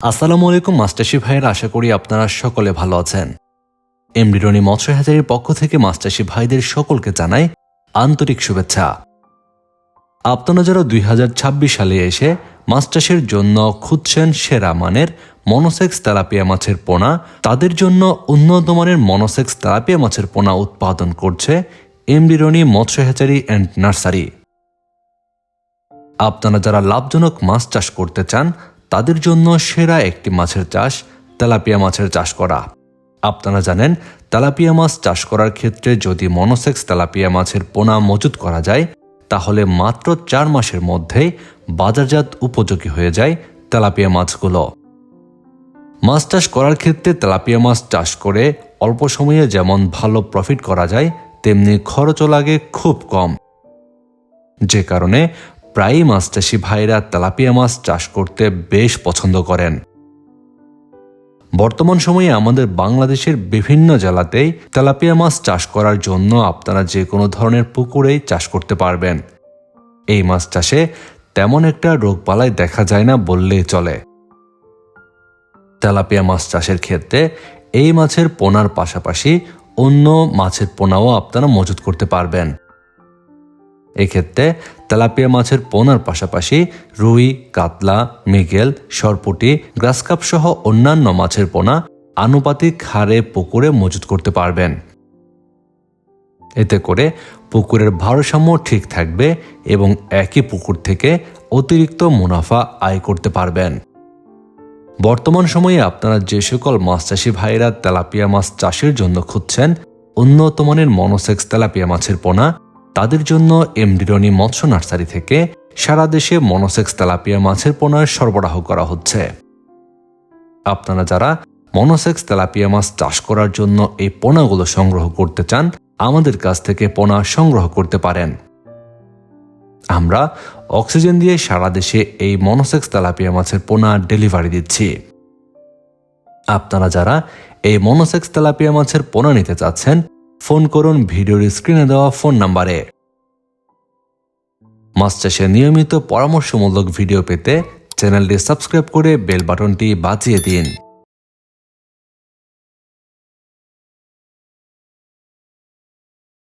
আসসালামু আলাইকুম মাস্টারশি ভাইয়ের। আশা করি আপনারা সকলে ভালো আছেন। এমডিরনি মৎস্য হাজারের পক্ষ থেকে মাস্টারশি ভাইদের সকলকে জানাই আন্তরিক শুভেচ্ছা। আপনারা যারা দুই হাজার ছাব্বিশ সালে এসে মাস্টার্সের জন্য খুঁজছেন সেরা মানের মনোসেক্স তেলাপিয়া মাছের পোনা, তাদের জন্য উন্নত মানের মনোসেক্স তেলাপিয়া মাছের পোনা উৎপাদন করছে এমডিরনি মৎস্য হ্যাচারি অ্যান্ড নার্সারি। আপনারা যারা লাভজনক মাছ চাষ করতে চান তাদের জন্য সেরা একটি মাছের চাষ তেলাপিয়া মাছের চাষ করা। আপনারা জানেন, তেলাপিয়া মাছ চাষ করার ক্ষেত্রে যদি মনোসেক্স তেলাপিয়া মাছের পোনা মজুত করা যায়, তাহলে মাত্র চার মাসের মধ্যেই বাজারজাত উপযোগী হয়ে যায় তেলাপিয়া মাছগুলো। মাছ চাষ করার ক্ষেত্রে তেলাপিয়া মাছ চাষ করে অল্প সময়ে যেমন ভালো প্রফিট করা যায়, তেমনি খরচও লাগে খুব কম। যে কারণে প্রায়ই মাছ চাষি ভাইরা তেলাপিয়া মাছ চাষ করতে বেশ পছন্দ করেন। বর্তমান সময়ে আমাদের বাংলাদেশের বিভিন্ন জেলাতেই তেলাপিয়া মাছ চাষ করার জন্য আপনারা যে কোনো ধরনের পুকুরেই চাষ করতে পারবেন। এই মাছ চাষে তেমন একটা রোগবালাই দেখা যায় না বললেই চলে। তেলাপিয়া মাছ চাষের ক্ষেত্রে এই মাছের পোনার পাশাপাশি অন্য মাছের পোনাও আপনারা মজুত করতে পারবেন। এক্ষেত্রে তেলাপিয়া মাছের পোনার পাশাপাশি রুই, কাতলা, মৃগেল, সরপুটি গ্রাসকাপ সহ অন্যান্য মাছের পোনা আনুপাতিক হারে পুকুরে মজুত করতে পারবেন। এতে করে পুকুরের ভারসাম্য ঠিক থাকবে এবং একই পুকুর থেকে অতিরিক্ত মুনাফা আয় করতে পারবেন। বর্তমান সময়ে আপনারা যে সকল মাছ চাষি ভাইরা তেলাপিয়া মাছ চাষের জন্য খুঁজছেন উন্নত মানের মনোসেক্স তেলাপিয়া মাছের পোনা তাদের জন্য এমডিরনি মৎস্য নার্সারি থেকে সারা দেশে মনোসেক্স তেলাপিয়া মাছের পোনার সরবরাহ করা হচ্ছে। আপনারা যারা মনোসেক্স তেলাপিয়া মাছ চাষ করার জন্য এই পোনাগুলো সংগ্রহ করতে চান, আমাদের কাছ থেকে পোনা সংগ্রহ করতে পারেন। আমরা অক্সিজেন দিয়ে সারা দেশে এই মনোসেক্স তেলাপিয়া মাছের পোনা ডেলিভারি দিচ্ছি। আপনারা যারা এই মনোসেক্স তেলাপিয়া মাছের পোনা নিতে চাচ্ছেন ফোন করুন ভিডিওর স্ক্রিনে দেওয়া ফোন নাম্বারে। মাছ নিয়মিত পরামর্শমূলক ভিডিও পেতে চ্যানেলটি সাবস্ক্রাইব করে বেল বাটনটি বাঁচিয়ে দিন।